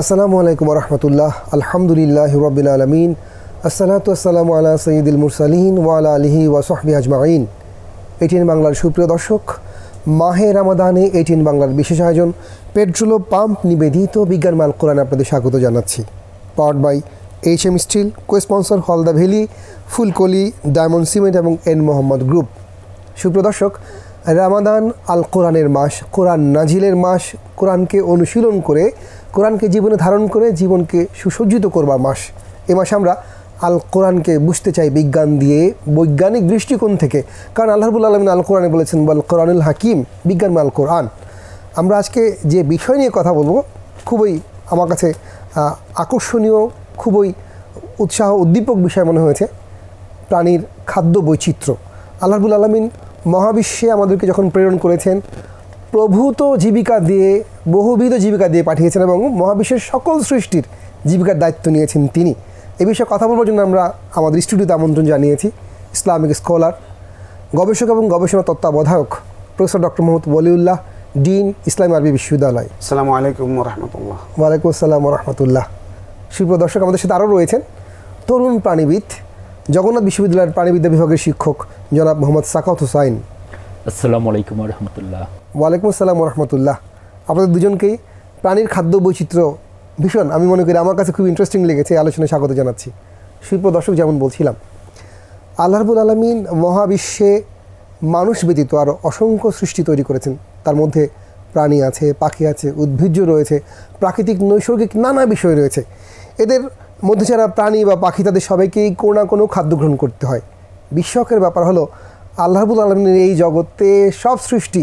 আসসালামু আলাইকুম রহমতুল্লাহ আলহামদুলিল্লাহ রবিল আলমিন, আসসালাতু আসসালামু আলা সঈদুল মুরসালিন ওয়ালা আলিহি ওয়াসহবি আজমাইন। এটিএন বাংলার সুপ্রিয় দর্শক, মাহে রামাদানে এটিএন বাংলার বিশেষ আয়োজন, পেট্রোল পাম্প নিবেদিত বিজ্ঞান মাল কোরআন আপনাদের স্বাগত জানাচ্ছি। Powered by H M steel co sponsor হল the valley Fulkoli diamond cement এবং এন মোহাম্মদ গ্রুপ সুপ্রিয় দর্শক, রামাদান আল কোরআনের মাস, কোরআন নাজিলের মাস, কোরআনকে অনুশীলন করে কোরআনকে জীবনে ধারণ করে জীবনকে সুসজ্জিত করবার মাস। এ মাসে আমরা আল কোরআনকে বুঝতে চাই বিজ্ঞান দিয়ে, বৈজ্ঞানিক দৃষ্টিকোণ থেকে। কারণ আল্লাহবুল আলমিন আল কোরআনে বলেছেন বল কোরআনুল হাকিম বিজ্ঞান আল কোরআন আমরা আজকে যে বিষয় নিয়ে কথা বলব, খুবই আমার কাছে আকর্ষণীয়, খুবই উৎসাহ উদ্দীপক বিষয় মনে হয়েছে, প্রাণীর খাদ্য বৈচিত্র্য। আল্লাহবুল আলমিন মহাবিশ্বে আমাদেরকে যখন প্রেরণ করেছেন প্রভূত জীবিকা দিয়ে বহুবিধ জীবিকা দিয়ে পাঠিয়েছেন এবং মহাবিশ্বের সকল সৃষ্টির জীবিকার দায়িত্ব নিয়েছেন তিনি। এ বিষয়ে কথা বলবার জন্য আমরা আমাদের স্টুডিওতে আমন্ত্রণ জানিয়েছি ইসলামিক স্কলার গবেষক এবং গবেষণা তত্ত্বাবধায়ক professor doctor Mohammad Baliullah dean Islami Arabi বিশ্ববিদ্যালয়। আসসালামু আলাইকুম রহমতুল্লাহ ওয়ালাইকুম আসসালাম রহমতুল্লাহ সুপ্রিয় দর্শক আমাদের সাথে আরও রয়েছেন তরুণ প্রাণীবিদ জগন্নাথ বিশ্ববিদ্যালয়ের প্রাণীবিদ্যা বিভাগের শিক্ষক জনাব মোহাম্মদ সাকাত হুসাইন। আসসালামু আলাইকুম রহমতুল্লাহ ওয়ালাইকুম আসসালাম রহমতুল্লাহ আপনাদের দুজনকেই প্রাণীর খাদ্য বৈচিত্র্য ভীষণ, আমি মনে করি আমার কাছে খুব ইন্টারেস্টিং লেগেছে আলোচনায় স্বাগত জানাচ্ছি। সুপ্রিয় দর্শক যেমন বলছিলাম আল্লাহবুল আলমিন মহাবিশ্বে মানুষ ব্যতীত আরও অসংখ্য সৃষ্টি তৈরি করেছেন। তার মধ্যে প্রাণী আছে, পাখি আছে, উদ্ভিজ্জ রয়েছে, প্রাকৃতিক, নৈসর্গিক নানা বিষয় রয়েছে। এদের মধ্যে যারা প্রাণী বা পাখি, তাদের সবাইকেই কোনো না কোনো খাদ্য গ্রহণ করতে হয়। বিস্ময়কের ব্যাপার হলো আল্লাহবুল আলমিনের এই জগতে সব সৃষ্টি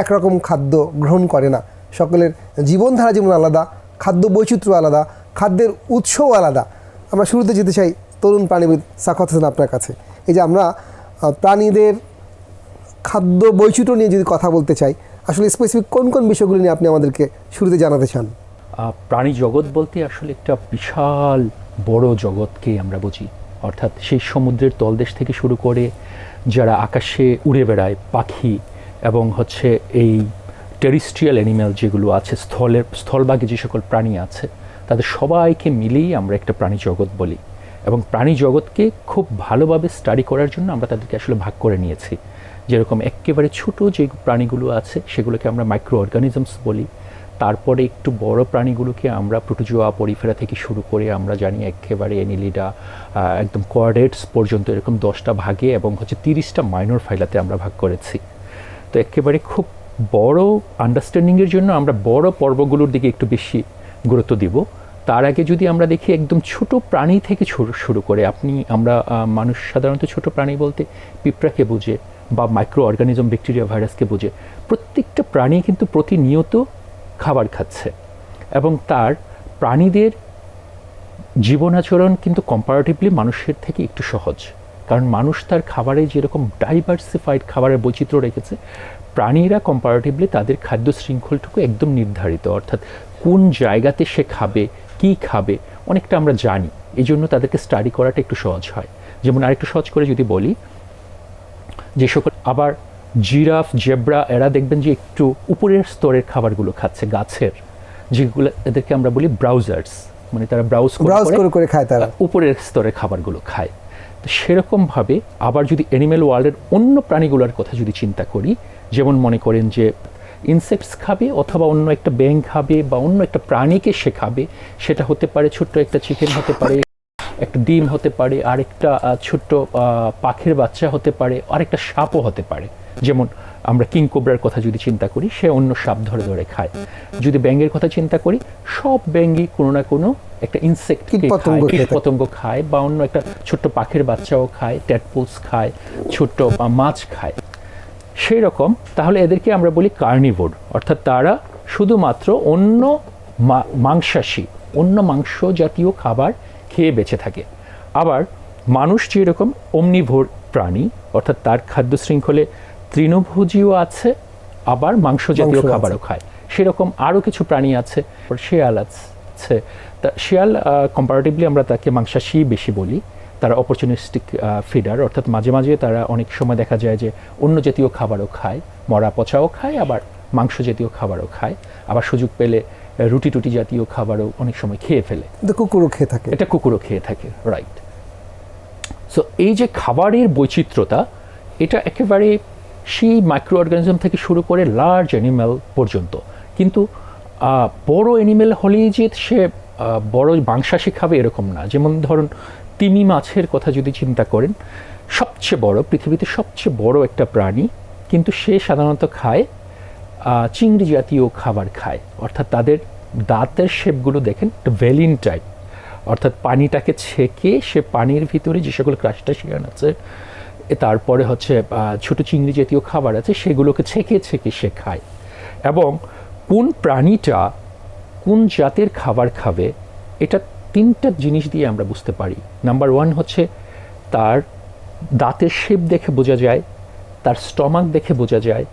একরকম খাদ্য গ্রহণ করে না। সকলের জীবনধারা যেমন আলাদা, খাদ্য বৈচিত্র্য আলাদা, খাদ্যের উৎসও আলাদা। আমরা শুরুতে যেতে চাই তরুণ প্রাণীবিদ সাক্ষাৎ হোসেন আপনার কাছে। এই যে আমরা প্রাণীদের খাদ্য বৈচিত্র্য নিয়ে যদি কথা বলতে চাই, আসলে স্পেসিফিক কোন কোন বিষয়গুলি নিয়ে আপনি আমাদেরকে শুরুতে জানাতে চান? প্রাণী জগৎ বলতে আসলে একটা বিশাল বড় জগৎকে আমরা বুঝি। অর্থাৎ সেই সমুদ্রের তলদেশ থেকে শুরু করে যারা আকাশে উড়ে বেড়ায়, পাখি এবং হচ্ছে এই টেরিস্ট্রিয়াল অ্যানিম্যাল যেগুলো আছে, স্থলের, স্থলভাগে যে সকল প্রাণী আছে, তাদের সবাইকে মিলেই আমরা একটা প্রাণী জগৎ বলি। এবং প্রাণী জগৎকে খুব ভালোভাবে স্টাডি করার জন্য আমরা তাদেরকে আসলে ভাগ করে নিয়েছি। যেরকম একেবারে ছোট যে প্রাণীগুলো আছে, সেগুলোকে আমরা মাইক্রো অর্গানিজমস বলি। তারপরে একটু বড় প্রাণীগুলোকে আমরা প্রোটোজোয়া পরিফেরা থেকে শুরু করে আমরা জানি একেবারে এনিলিডা একদম কোয়ার্ডেটস পর্যন্ত এরকম দশটা ভাগে এবং হচ্ছে তিরিশটা মাইনর ফাইলাতে আমরা ভাগ করেছি। তো একেবারে খুব বড় আন্ডারস্ট্যান্ডিংয়ের জন্য আমরা বড় পর্বগুলোর দিকে একটু বেশি গুরুত্ব দিব। তার আগে যদি আমরা দেখি একদম ছোট প্রাণী থেকে শুরু করে আপনি, আমরা মানুষ সাধারণত ছোট প্রাণী বলতে পিঁপড়াকে বুঝে বা মাইক্রো অর্গানিজম ব্যাকটেরিয়া ভাইরাসকে বুঝে প্রত্যেকটা প্রাণী কিন্তু প্রতিনিয়ত খাবার খাচ্ছে এবং তার প্রাণীদের জীবন আচরণ কিন্তু কম্পারেটিভলি মানুষের থেকে একটু সহজ। কারণ মানুষ তার খাবারে যেরকম ডাইভার্সিফাইড খাবারের বৈচিত্র্য রেখেছে প্রাণীরা কম্পারেটিভলি তাদের খাদ্য শৃঙ্খলটুকু একদম নির্ধারিত। অর্থাৎ কোন জায়গাতে সে খাবে কি খাবে অনেকটা আমরা জানি। এই জন্য তাদেরকে স্টাডি করাটা একটু সহজ হয়। যেমন আরেকটু সহজ করে যদি বলি যে সকল আবার জিরাফ জেব্রা এরা দেখবেন যে একটু উপরের স্তরের খাবারগুলো খাচ্ছে গাছের যেগুলো এদেরকে আমরা বলি ব্রাউজার্স মানে তারা ব্রাউজ ব্রাউজ করে করে খায় তারা। উপরের স্তরের খাবারগুলো খায়। সেরকমভাবে আবার যদি অ্যানিম্যাল ওয়ার্ল্ডের অন্য প্রাণীগুলোর কথা যদি চিন্তা করি, যেমন মনে করেন যে ইনসেক্টস খাবে অথবা অন্য একটা ব্যাং খাবে বা অন্য একটা প্রাণীকে সে খাবে, সেটা হতে পারে ছোট্ট একটা চিকেন হতে পারে, একটা ডিম হতে পারে, আরেকটা ছোট্ট পাখির বাচ্চা হতে পারে, আরেকটা সাপও হতে পারে। যেমন আমরা কিং কোবরার কথা যদি চিন্তা করি, সে অন্য সাপ ধরে ধরে খায়। যদি ব্যাঙের কথা চিন্তা করি, সব ব্যাঙ্গই কোনো না কোনো একটা ইনসেক্ট। পতঙ্গ খায় বা অন্য একটা ছোট্ট পাখির বাচ্চাও খায় ট্যাটপুলস খায় ছোট্ট আহ, মাছ খায়। সেই রকম তাহলে এদেরকে আমরা বলি কার্নিভোর অর্থাৎ তারা শুধুমাত্র অন্য মাংসাশী অন্য মাংস জাতীয় খাবার খেয়ে বেঁচে থাকে। আবার মানুষ যেরকম অমনিভোর প্রাণী অর্থাৎ তার খাদ্য শৃঙ্খলে তৃণভোজীও আছে আবার মাংস জাতীয় খাবারও খায়। সেরকম আরও কিছু প্রাণী আছে শেয়াল আছে তা শিয়াল কম্পারেটিভলি আমরা তাকে মাংসাশী বেশি বলি। তারা অপরচুনিস্টিক ফিডার অর্থাৎ মাঝে মাঝে তারা অনেক সময় দেখা যায় যে অন্য জাতীয় খাবারও খায় মরা পচাও খায় আবার মাংস জাতীয় খাবারও খায়। আবার সুযোগ পেলে রুটি টুটি জাতীয় খাবারও অনেক সময় খেয়ে ফেলে। কুকুরও খেয়ে থাকে। এটা কুকুরও খেয়ে থাকে রাইট সো এই যে খাবারের বৈচিত্র্যতা এটা একেবারে সেই মাইক্রো অর্গানিজম থেকে শুরু করে লার্জ অ্যানিম্যাল পর্যন্ত। কিন্তু বড় অ্যানিম্যাল হলেই যে সে বড় মাংসাশী খাবে এরকম না। যেমন ধরুন, তিমি মাছের কথা যদি চিন্তা করেন, সবচেয়ে বড়, পৃথিবীতে সবচেয়ে বড় একটা প্রাণী, কিন্তু সে সাধারণত খায় চিংড়ি জাতীয় খাবার খায়। অর্থাৎ তাদের দাঁতের শেপগুলো দেখেন ভেলিন টাইপ অর্থাৎ পানিটাকে ছেঁকে সে পানির ভিতরে যে সকল ক্রাস্টাসিয়ান আছে তারপরে হচ্ছে ছোট চিংড়ি জাতীয় খাবার আছে, সেগুলোকে ছেঁকে ছেঁকে সে খায়। এবং কোন প্রাণীটা কোন জাতের খাবার খাবে, এটা তিনটা জিনিস দিয়ে আমরা বুঝতে পারি। নাম্বার ওয়ান হচ্ছে তার দাঁতের শেপ দেখে বোঝা যায়, তার স্টমাক দেখে বোঝা যায়,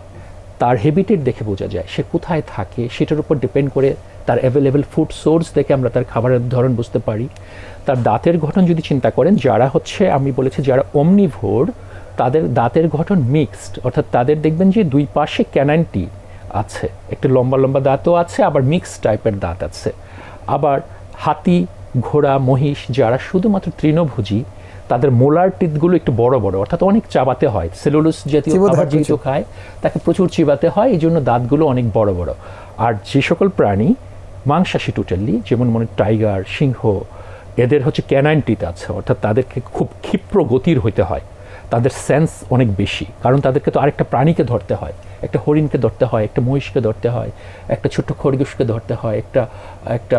তার হেবিটেট দেখে বোঝা যায়। সে কোথায় থাকে, সেটার উপর ডিপেন্ড করে তার অ্যাভেলেবেল ফুড সোর্স দেখে আমরা তার খাবারের ধরন বুঝতে পারি। তার দাঁতের গঠন যদি চিন্তা করেন, যারা হচ্ছে আমি বলেছি যারা অমনিভোর তাদের দাঁতের গঠন মিক্সড অর্থাৎ তাদের দেখবেন যে দুই পাশে ক্যানাইনটি আছে। একটু লম্বা লম্বা দাঁতও আছে আবার মিক্সড টাইপের দাঁত আছে। আবার হাতি ঘোড়া মহিষ যারা শুধুমাত্র তৃণভোজী তাদের মোলার টিথগুলো একটু বড় বড়। অর্থাৎ অনেক চাবাতে হয়। সেলুলোস জাতীয় খাবার যেহেতু খায় তাকে প্রচুর চিবাতে হয় এই জন্য দাঁতগুলো অনেক বড় বড়। আর যে সকল প্রাণী মাংসাশী টোটালি যেমন মনে টাইগার সিংহ এদের হচ্ছে ক্যানাইন টিথ আছে। অর্থাৎ তাদেরকে খুব ক্ষিপ্র গতির হইতে হয়। তাদের সেন্স অনেক বেশি। কারণ তাদেরকে তো আরেকটা প্রাণীকে ধরতে হয়। একটা হরিণকে ধরতে হয় একটা মহিষকে ধরতে হয় একটা ছোট্ট খরগোশকে ধরতে হয় একটা একটা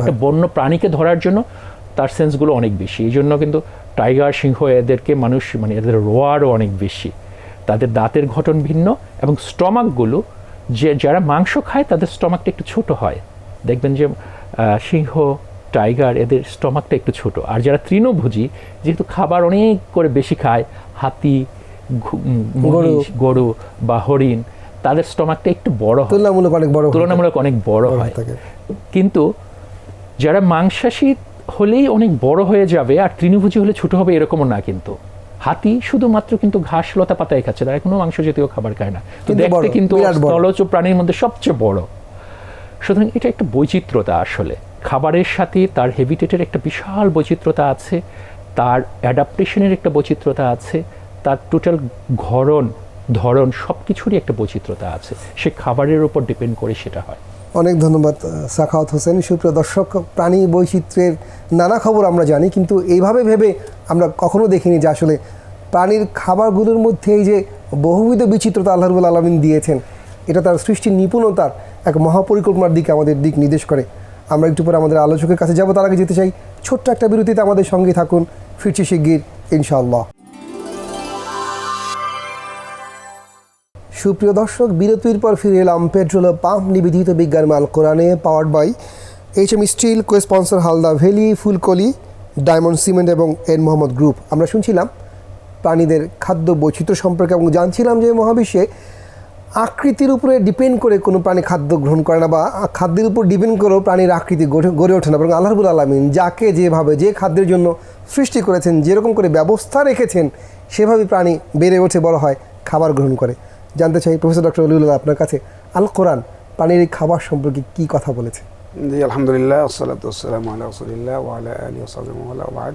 একটা বন্য প্রাণীকে ধরার জন্য তার সেন্সগুলো অনেক বেশি। এই জন্য কিন্তু টাইগার সিংহ এদেরকে মানুষ মানে এদের রোয়ারও অনেক বেশি। তাদের দাঁতের গঠন ভিন্ন এবং স্টমাকগুলো যে যারা মাংস খায় তাদের স্টমাকটা একটু ছোট হয়। দেখবেন যে সিংহ টাইগার এদের স্টমাকটা একটু ছোট। আর যারা তৃণভোজী যেহেতু খাবার অনেক করে বেশি খায় হাতি গরু। বা হরিণ তাদের স্টমাকটা একটু বড় হয়। তুলনামূলক অনেক বড় তুলনামূলক অনেক বড় হয় কিন্তু যারা মাংসাশী হলেই অনেক বড় হয়ে যাবে আর তৃণভোজী হলে ছোট হবে এরকমও না কিন্তু। হাতি শুধুমাত্র কিন্তু ঘাস লতা পাতায় খাচ্ছে তারা কোনো মাংস জাতীয় খাবার খায় না। তো দেখতে কিন্তু স্থলজ প্রাণীর মধ্যে সবচেয়ে বড়। সুতরাং এটা একটা বৈচিত্র্যতা আসলে। খাবারের সাথে তার হেবিটেটের একটা বিশাল বৈচিত্র্যতা আছে তার অ্যাডাপ্টেশনের একটা বৈচিত্র্যতা আছে তার টোটাল ঘরণ ধরন সব কিছুরই একটা বৈচিত্রতা আছে। সে খাবারের উপর ডিপেন্ড করে সেটা হয়। অনেক ধন্যবাদ সাখাওয়াত হোসেন। সুপ্রিয় দর্শক, প্রাণী বৈচিত্র্যের নানা খবর আমরা জানি, কিন্তু এইভাবে ভেবে আমরা কখনো দেখিনি যে আসলে প্রাণীর খাবারগুলোর মধ্যে এই যে বহুবিধ বিচিত্রতা আল্লাহ রবুল আলমিন দিয়েছেন, এটা তার সৃষ্টির নিপুণতার এক মহাপরিকল্পনার দিকে আমাদের দিক নির্দেশ করে। আমরা একটু পরে আমাদের আলোচকের কাছে যাব, তার আগে যেতে চাই, ছোট্ট একটা বিরতিতে আমাদের সঙ্গে থাকুন, ফিরছি শিগগির, ইনশাআল্লাহ। সুপ্রিয় দর্শক, বিরতির পর ফিরে এলাম পেট্রোল পাম্প নিবেদিত বিজ্ঞান মাল কোরআনে power by H M steel co sponsor Halda valley Fulkoli diamond cement এবং এন মোহাম্মদ গ্রুপ আমরা শুনছিলাম প্রাণীদের খাদ্য বৈচিত্র্য সম্পর্কে এবং জানছিলাম যে মহাবিশ্বে আকৃতির উপরে ডিপেন্ড করে কোনো প্রাণী খাদ্য গ্রহণ করে না বা খাদ্যের উপর ডিপেন্ড করেও প্রাণীর আকৃতি গড়ে- গড়ে ওঠে না। বরং আল্লাহবুল আলমিন যাকে যেভাবে, যে খাদ্যের জন্য সৃষ্টি করেছেন, যেরকম করে ব্যবস্থা রেখেছেন, সেভাবে প্রাণী বেড়ে ওঠে বড় হয় খাবার গ্রহণ করে। জানতে চাই প্রফেসর ডক্টর অলিউল্লাহ আপনার কাছে আল কোরআন এই খাবার সম্পর্কে কি কথা বলেছে? জি, আলহামদুলিল্লাহ আসসালাতাম আল্লাহ রসুলিল্লাহ ওয়ালা আলী ওসালাম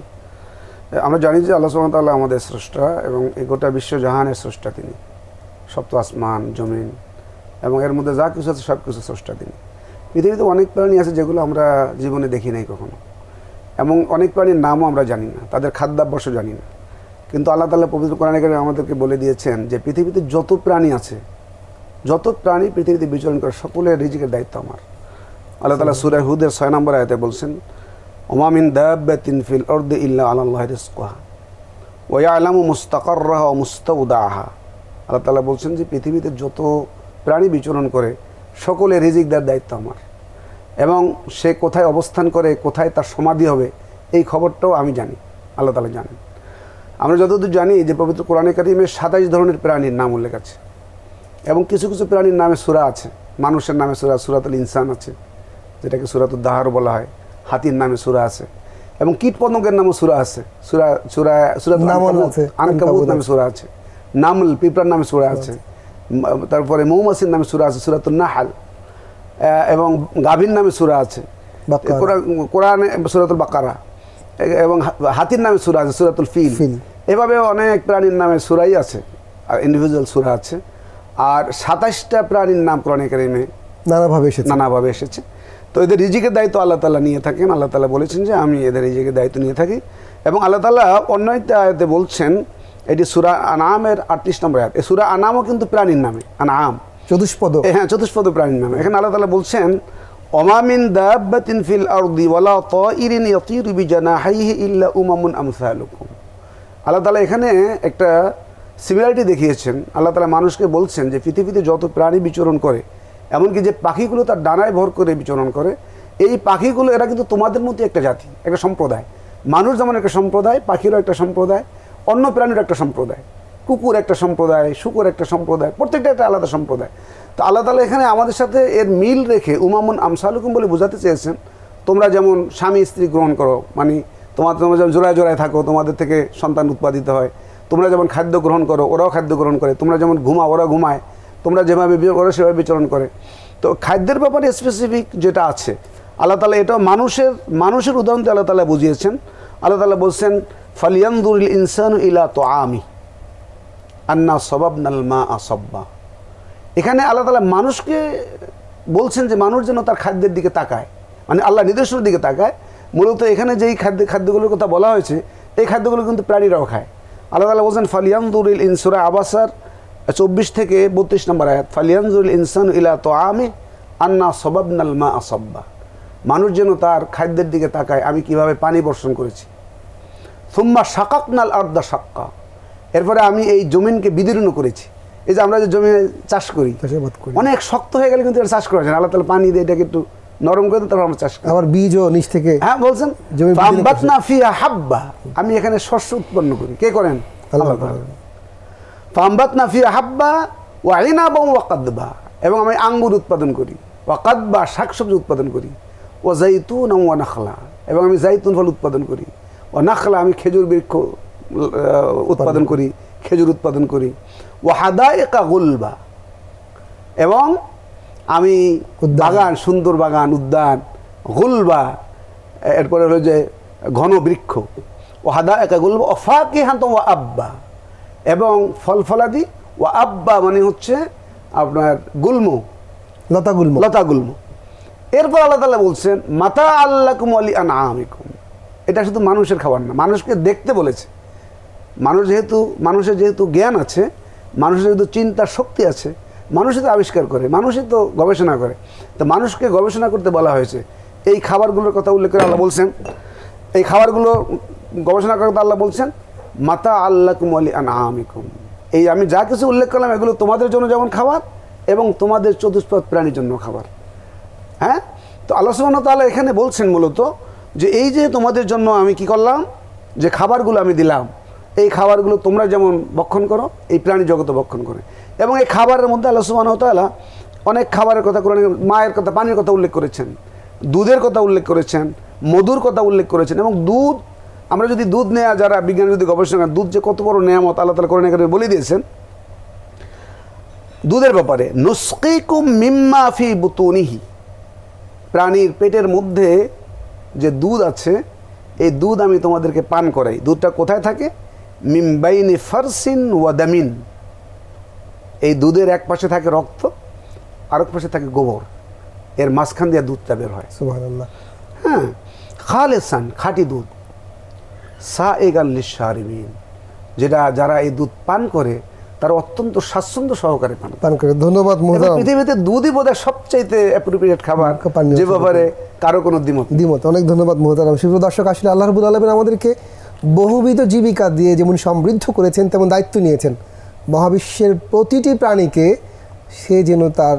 আমরা জানি যে আল্লাহ সুবহানাহু আমাদের স্রষ্টা এবং এই গোটা বিশ্বজাহানের স্রষ্টা তিনি। সপ্ত আসমান, জমিন এবং এর মধ্যে যা কিছু আছে সব কিছু স্রষ্টা তিনি। পৃথিবীতে অনেক প্রাণী আছে যেগুলো আমরা জীবনে দেখি নাই কখনো। এবং অনেক প্রাণীর নামও আমরা জানি না, তাদের খাদ্যাভ্যাসও জানি না। কিন্তু আল্লাহ তাল্লাহ পবিত্র কোরআনে আমাদেরকে বলে দিয়েছেন যে পৃথিবীতে যত প্রাণী আছে, যত প্রাণী পৃথিবীতে বিচরণ করে, সকলের রিজিকের দায়িত্ব আমার। আল্লাহ তালা সুরা হুদের ছয় নম্বর আয়তে বলছেন ওমামিন দাব্বাতিন ফিল অর্দে ইল্লা আল্লাহ রিজকুহা। ওয়া আলামু মুস্তাকাররাহা ও মুস্তাউদাহা আল্লাহ তালা বলছেন যে পৃথিবীতে যত প্রাণী বিচরণ করে সকলের রিজিক দেওয়ার দায়িত্ব আমার। এবং সে কোথায় অবস্থান করে, কোথায় তার সমাধি হবে, এই খবরটাও আমি জানি, আল্লাহ তালা জানেন। আমরা যতদূর জানি যে পবিত্র কোরআনে কারিমে সাতাইশ ধরনের প্রাণীর নাম উল্লেখ আছে। এবং কিছু কিছু প্রাণীর নামে সুরা আছে। মানুষের নামে সুরা সুরাতুল ইনসান আছে যেটাকে সুরাতুল দাহার বলা হয়। হাতির নামে সুরা আছে। এবং কীট পতঙ্গের নামে সুরা আছে। সুরা সুরা সুরাত আনকাবুত নামে সুরা আছে। নামল পিঁপড়ার নামে সুরা আছে। তারপরে মৌমাছির নামে সুরা আছে সুরাতুল নাহাল। এবং গাভীর নামে সুরা আছে। কোরআন- কোরআনে সুরাতুল বাকারা এবং হাতির নামে সুরা আছে সুরাতুল ফিল। এভাবে অনেক প্রাণীর নামে সুরাই আছে আর ইন্ডিভিজুয়াল সুরা আছে আর সাতাশটা প্রাণীর নাম কোরআনে কারিমে নানাভাবে এসেছে। নানাভাবে এসেছে। তো এদের রিজিকের দায়িত্ব আল্লাহ তালা নিয়ে থাকেন। আল্লাহ তালা বলেছেন যে আমি এদের রিজিকের দায়িত্ব নিয়ে থাকি। এবং আল্লাহ তালা অন্য একটা আয়াতে বলছেন এটি সুরা আনামের আটত্রিশ নম্বর আয়াত। এই সুরা আনামও কিন্তু প্রাণীর নামে আনাম। চতুষ্পদ। হ্যাঁ চতুষ্পদ প্রাণীর নামে। এখানে আল্লাহ তালা বলছেন অমামিন দাব্বাতিন ফিল আরদি ওয়ালা তাইরিন ইয়াতিরু বিজানাহিহি ইল্লা উমামুন আমসালুকুম। আল্লাহ তালা এখানে একটা সিমিলারিটি দেখিয়েছেন। আল্লাহ তালা মানুষকে বলছেন যে পৃথিবীতে যত প্রাণী বিচরণ করে, এমনকি যে পাখিগুলো তার ডানায় ভর করে বিচরণ করে, এই পাখিগুলো এরা কিন্তু তোমাদের মধ্যে একটা জাতি, একটা সম্প্রদায়। মানুষ যেমন একটা সম্প্রদায়, পাখিরও একটা সম্প্রদায়, অন্য প্রাণীর একটা সম্প্রদায়। কুকুর একটা সম্প্রদায়, শুকুর একটা সম্প্রদায়, প্রত্যেকটা একটা আলাদা সম্প্রদায়। তো আল্লাহ তালা এখানে আমাদের সাথে এর মিল রেখে উমামুন আমসালুকুম বলে বোঝাতে চেয়েছেন, তোমরা যেমন স্বামী স্ত্রী গ্রহণ করো মানে তোমার তোমরা যেমন জোড়ায় জোড়ায় থাকো, তোমাদের থেকে সন্তান উৎপাদিত হয়। তোমরা যেমন খাদ্য গ্রহণ করো, ওরাও খাদ্য গ্রহণ করে। তোমরা যেমন ঘুমাও ওরা ঘুমায়। তোমরা যেভাবে করো সেভাবে বিচরণ করে। তো খাদ্যের ব্যাপারে স্পেসিফিক যেটা আছে, আল্লাহ তালা এটাও মানুষের মানুষের উদাহরণ আল্লাহ তালা বুঝিয়েছেন। আল্লাহ তালা বলছেন ফালিয়ান্দুল ইনসান ইলা তো আমি আন্না সবাব নালমা আসব্বা এখানে আল্লাহ তালা মানুষকে বলছেন যে মানুষ যেন তার খাদ্যের দিকে তাকায়। মানে আল্লাহ নির্দেশনের দিকে তাকায়। মূলত এখানে যেই খাদ্য খাদ্যগুলোর কথা বলা হয়েছে এই খাদ্যগুলো কিন্তু প্রাণীরাও খায়। আল্লাহ তালা বলছেন ফালিয়ান্দুরিল ইনসুরা আবাসার চব্বিশ থেকে বত্রিশ নম্বর আয়াত ফালিয়ান্দুরিল ইনসান ইলা তো আমি আন্না সবাব নালমা আসব্বা। মানুষ যেন তার খাদ্যের দিকে তাকায় আমি কীভাবে পানি বর্ষণ করেছি। থুম্মা শাকাক নাল আর্দা সাক্কা এরপরে আমি এই জমিনকে বিদীর্ণ করেছি। এই যে আমরা যে জমিনে চাষ করি অনেক শক্ত হয়ে গেলে কিন্তু এটা চাষ করা যায়। আল্লাহ তালা পানি দিয়ে এটাকে একটু নরম করে তারপর আমরা চাষ আবার বীজও নিচ থেকে হ্যাঁ বলছেন ফাম্বাতনা ফিয়া হাব্বা। আমি এখানে শস্য উৎপন্ন করি। কে করেন? আল্লাহ। ফাম্বাতনা ফিয়া হাব্বা ওয়া ইনাবা ওয়াকাদবা এবং আমি আঙ্গুর উৎপাদন করি ওয়া কাদবা শাকসবজি উৎপাদন করি ও জাইতুন ওয়া নাখলা। এবং আমি জাইতুন ফল উৎপাদন করি ও নাখলা আমি খেজুর বৃক্ষ উৎপাদন করি খেজুর উৎপাদন করি ও হাদায়েকা গুলবা। এবং আমি বাগান সুন্দর বাগান উদ্যান গুলবা এরপরে হলো যে ঘন বৃক্ষ ও হাদা একা গুলবা ও ফাঁকি হান্ত ও আব্বা। এবং ফল ফলাদি ও আব্বা মানে হচ্ছে আপনার গুল্ম। লতা গুল্ম। লতা গুল্ম। এরপর আল্লাহ তালা বলছেন মাতা আল্লাহ কুমলি আন আমিকুম এটা শুধু মানুষের খাবার না মানুষকে দেখতে বলেছে। মানুষ যেহেতু মানুষের যেহেতু জ্ঞান আছে মানুষের যেহেতু চিন্তার শক্তি আছে মানুষই তো আবিষ্কার করে, মানুষই তো গবেষণা করে। তো মানুষকে গবেষণা করতে বলা হয়েছে। এই খাবারগুলোর কথা উল্লেখ করে আল্লাহ বলছেন, এই খাবারগুলো গবেষণা করতে আল্লাহ বলছেন, মাতা আল্লাহ কুমলি আন আমিকুম এই আমি যা কিছু উল্লেখ করলাম, এগুলো তোমাদের জন্য যেমন খাবার এবং তোমাদের চতুষ্পদ প্রাণীর জন্য খাবার। হ্যাঁ? তো আল্লাহ ওয়া তাআলা এখানে বলছেন মূলত যে এই যে তোমাদের জন্য আমি কি করলাম, যে খাবারগুলো আমি দিলাম, এই খাবারগুলো তোমরা যেমন ভক্ষণ করো, এই প্রাণী জগতে ভক্ষণ করে। এবং এই খাবারের মধ্যে আল্লাহ তাআলা অনেক খাবারের কথা কোরআনে, মায়ের কথা, পানির কথা উল্লেখ করেছেন। দুধের কথা উল্লেখ করেছেন, মধুর কথা উল্লেখ করেছেন এবং দুধ, আমরা যদি দুধ নেওয়া যারা বিজ্ঞান, যদি গবেষণা দুধ যে কত বড় নেয়ামত আল্লাহ তালা কোরআনে কারিমে বলে দিয়েছেন। দুধের ব্যাপারে, নুসকিকুম মিম্মা ফি বুতুনিহি। প্রাণীর পেটের মধ্যে যে দুধ আছে, এই দুধ আমি তোমাদেরকে পান করাই। দুধটা কোথায় থাকে? মিমবাইনি ফারসিন ওয়াদামিন দুধের এক পাশে থাকে রক্ত আর এক পাশে থাকে গোবর। এর মাঝখান দিয়ে দুধটা বের হয়। হ্যাঁ খালেসান খাঁটি দুধ। সা এগাল্লিশ সারিমিন যেটা যারা এই দুধ পান করে তারা অত্যন্ত স্বাচ্ছন্দ্য সহকারে পান। পান করে। ধন্যবাদ পৃথিবীতে দুধই বোধহয় সবচাইতে অ্যাপ্রোপ্রিয়েট খাবার যে ব্যাপারে কারও কোনো দ্বিমত। দ্বিমত। অনেক ধন্যবাদ মোহতারাম। শিবর দর্শক আসলে আল্লাহ রবুল আলমিন আমাদেরকে বহুবিধ জীবিকা দিয়ে যেমন সমৃদ্ধ করেছেন তেমন দায়িত্ব নিয়েছেন। মহাবিশ্বের প্রতিটি প্রাণীকে সে যেন তার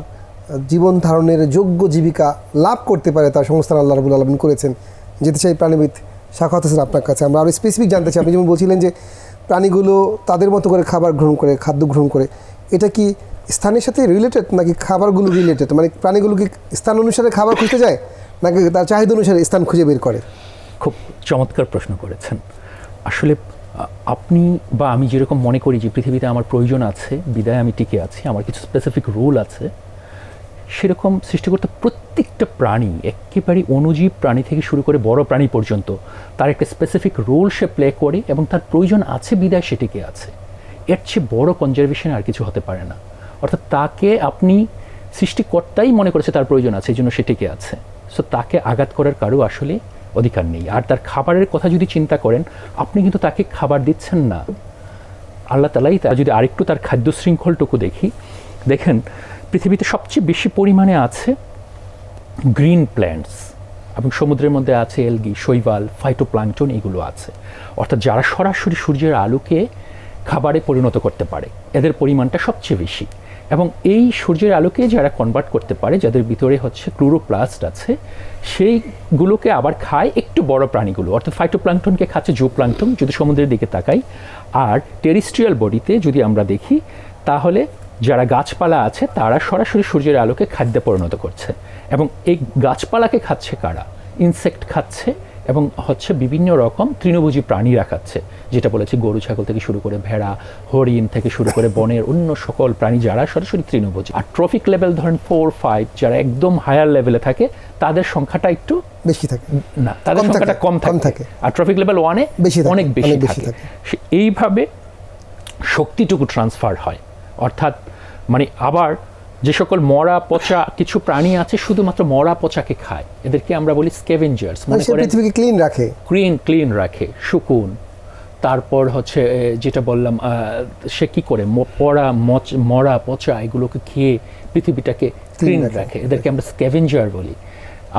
জীবন ধারণের যোগ্য জীবিকা লাভ করতে পারে তার সংস্থান আল্লাহ রবুল আলমিন করেছেন। যেতে চাই প্রাণীবিদ সাক্ষাৎ হোসেন আপনার কাছে। আমরা আরও স্পেসিফিক জানতে চাই। আপনি যেমন বলছিলেন যে প্রাণীগুলো তাদের মতো করে খাবার গ্রহণ করে, খাদ্য গ্রহণ করে, এটা কি স্থানের সাথে রিলেটেড নাকি খাবারগুলো রিলেটেড মানে প্রাণীগুলো কি স্থান অনুসারে খাবার খুঁজতে যায় নাকি তার চাহিদা অনুসারে স্থান খুঁজে বের করে? খুব চমৎকার প্রশ্ন করেছেন। আসলে আপনি বা আমি যেরকম মনে করি যে পৃথিবীতে আমার প্রয়োজন আছে, বিদায় আমি টিকে আছি, আমার কিছু স্পেসিফিক রোল আছে, সেরকম সৃষ্টিকর্তা প্রত্যেকটা প্রাণী, একেবারে অনুজীব প্রাণী থেকে শুরু করে বড় প্রাণী পর্যন্ত, তার একটা স্পেসিফিক রোল সে প্লে করে এবং তার প্রয়োজন আছে, বিদায় সেটিকে আছে। এর চেয়ে বড় কনজারভেশন আর কিছু হতে পারে না। অর্থাৎ তাকে আপনি সৃষ্টিকর্তাই মনে করেছে তার প্রয়োজন আছে, এই জন্য সেটিকে আছে। সো তাকে আঘাত করার কারও আসলে অধিকার নেই। আর তার খাবারের কথা যদি চিন্তা করেন, আপনি কিন্তু তাকে খাবার দিচ্ছেন না। আল্লাহ তালাই তা যদি আরেকটু তার খাদ্য শৃঙ্খলটুকু দেখি, দেখেন, পৃথিবীতে সবচেয়ে বেশি পরিমাণে আছে গ্রিন প্ল্যান্টস এবং সমুদ্রের মধ্যে আছে এলগি, শৈবাল ফাইটোপ্লাঙ্কটন এগুলো আছে। অর্থাৎ যারা সরাসরি সূর্যের আলোকে খাবারে পরিণত করতে পারে, এদের পরিমাণটা সবচেয়ে বেশি। এবং এই সূর্যের আলোকে যারা কনভার্ট করতে পারে, যাদের ভিতরে হচ্ছে ক্লোরোপ্লাস্ট আছে, সেইগুলোকে আবার খায় একটু বড় প্রাণীগুলো। অর্থাৎ ফাইটোপ্লাঙ্কটনকে খাচ্ছে জু প্লাঙ্কটন যদি সমুদ্রের দিকে তাকাই। আর টেরিস্ট্রিয়াল বডিতে যদি আমরা দেখি, তাহলে যারা গাছপালা আছে, তারা সরাসরি সূর্যের আলোকে খাদ্যে পরিণত করছে। এবং এই গাছপালাকে খাচ্ছে কারা? ইনসেক্ট খাচ্ছে এবং হচ্ছে বিভিন্ন রকম তৃণভোজী প্রাণী রাখাচ্ছে যেটা বলেছি গরু ছাগল থেকে শুরু করে ভেড়া হরিণ থেকে শুরু করে বনের অন্য সকল প্রাণী যারা সরাসরি তৃণভোজী। আর ট্রফিক লেভেল ধরেন ফোর ফাইভ যারা একদম হায়ার লেভেলে থাকে তাদের সংখ্যাটা একটু বেশি থাকে। না তাদের সংখ্যাটা কম থাকে। আর ট্রফিক লেভেল ওয়ানে বেশি অনেক বেশি থাকে। এইভাবে শক্তিটুকু ট্রান্সফার হয়। অর্থাৎ মানে আবার যে সকল মরা পচা কিছু প্রাণী আছে শুধুমাত্র মরা পচাকে খায়। এদেরকে আমরা বলি স্কেভেঞ্জার্স মানে পৃথিবীকে ক্লিন রাখে। ক্লিন ক্লিন রাখে শুকুন। তারপর হচ্ছে যেটা বললাম সে কি করে? পড়া মচ মরা পচা এগুলোকে খেয়ে পৃথিবীটাকে ক্লিন রাখে। এদেরকে আমরা স্কেভেঞ্জার বলি।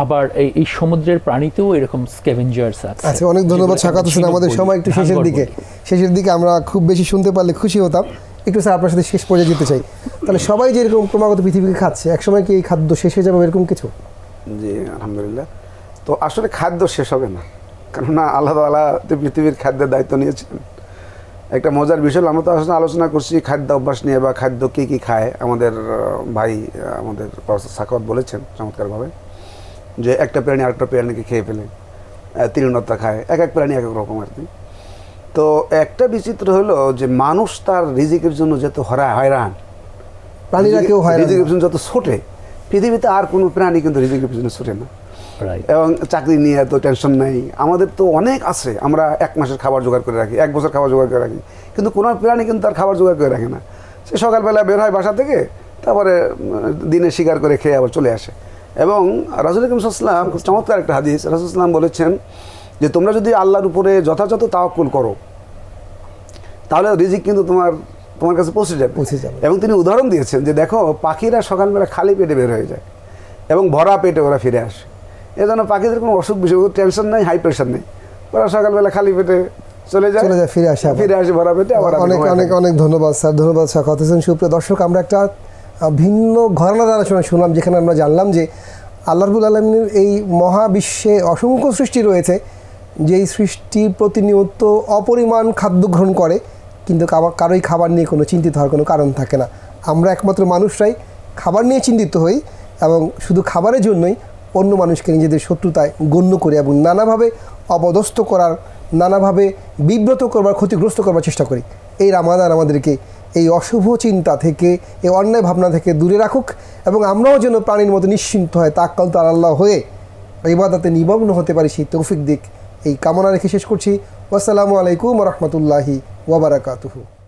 আবার এই সমুদ্রের প্রাণীতেও এরকম স্কেভেঞ্জার্স আছে। আচ্ছা অনেক ধন্যবাদ সাকাত হোসেন আমাদের সময় একটু শেষের দিকে। শেষের দিকে আমরা খুব বেশি শুনতে পারলে খুশি হতাম। একটু স্যার আপনার সাথে শেষ পর্যায়ে যেতে চাই। তাহলে সবাই যে এরকম ক্রমাগত পৃথিবীকে খাচ্ছে একসময় কি এই খাদ্য শেষ হয়ে যাবে এরকম কিছু? জি আলহামদুলিল্লাহ। তো আসলে খাদ্য শেষ হবে না। কেননা আল্লাহ তালা পৃথিবীর খাদ্যের দায়িত্ব নিয়েছেন। একটা মজার বিষয় আমরা তো আসলে আলোচনা করছি খাদ্য অভ্যাস নিয়ে বা খাদ্য কী কী খায়। আমাদের ভাই আমাদের সাখাওয়াত বলেছেন চমৎকারভাবে যে একটা প্রাণী আরেকটা প্রাণীকে খেয়ে ফেলে। আহ, তৃণলতা খায় এক এক প্রাণী এক এক রকম আর কি। তো একটা বিচিত্র হলো যে মানুষ তার রিজিকের জন্য যত হরা হয়রান প্রাণীরা কেউ হয় রিজিকের পিছনে যত ছোটে পৃথিবীতে আর কোনো প্রাণী কিন্তু রিজিকের পিছনে ছোটে না। এবং চাকরি নিয়ে এত টেনশন নেই। আমাদের তো অনেক আছে আমরা এক মাসের খাবার জোগাড় করে রাখি এক বছর খাবার জোগাড় করে রাখি কিন্তু কোনো প্রাণী কিন্তু তার খাবার জোগাড় করে রাখে না। সে সকালবেলা বের হয় বাসা থেকে তারপরে দিনে শিকার করে খেয়ে আবার চলে আসে। এবং রাজুল ইসলাম খুব চমৎকার একটা হাদিস রাজুল ইসলাম বলেছেন যে তোমরা যদি আল্লাহর উপরে যথাযথ তাওয়াক্কুল করো তাহলে রিজিক কিন্তু তোমার তোমার কাছে পৌঁছে যাবে। পৌঁছে যাবে। এবং তিনি উদাহরণ দিয়েছেন যে দেখো পাখিরা সকালবেলা খালি পেটে বের হয়ে যায় এবং ভরা পেটে ওরা ফিরে আসে। এজন্য পাখিদের কোনো অসুখ বিসুখ টেনশন নেই হাই প্রেশার নেই। ওরা সকালবেলা খালি পেটে চলে যায় চলে যায়, ফিরে আসে ফিরে আসে ভরা পেটে আবার অনেক অনেক অনেক ধন্যবাদ স্যার ধন্যবাদ সাকাত হোসেন সুপ্রিয় দর্শক আমরা একটা ভিন্ন ঘরানার আলোচনা শুনলাম যেখানে আমরা জানলাম যে আল্লাহবুল আলমিনের এই মহাবিশ্বে অসংখ্য সৃষ্টি রয়েছে। যেই সৃষ্টি প্রতিনিয়ত অপরিমাণ খাদ্য গ্রহণ করে, কিন্তু কারোই খাবার নিয়ে কোনো চিন্তিত হওয়ার কোনো কারণ থাকে না। আমরা একমাত্র মানুষরাই খাবার নিয়ে চিন্তিত হই এবং শুধু খাবারের জন্যই অন্য মানুষকে নিজেদের শত্রুতায় গণ্য করে এবং নানাভাবে অপদস্থ করার, নানাভাবে বিব্রত করবার, ক্ষতিগ্রস্ত করবার চেষ্টা করি। এই রামাদান আমাদেরকে এই অশুভ চিন্তা থেকে, এই অন্যায় ভাবনা থেকে দূরে রাখুক এবং আমরাও যেন প্রাণীর মতো নিশ্চিন্ত হয় তাক্কাল তার আল্লাহ হয়ে ইবাদাতে নিমগ্ন হতে পারি, সেই তৌফিক দিক এই কামনা রেখে শেষ করছি। আসসালামু আলাইকুম রহমতুল্লাহি ওবরাকাতুহু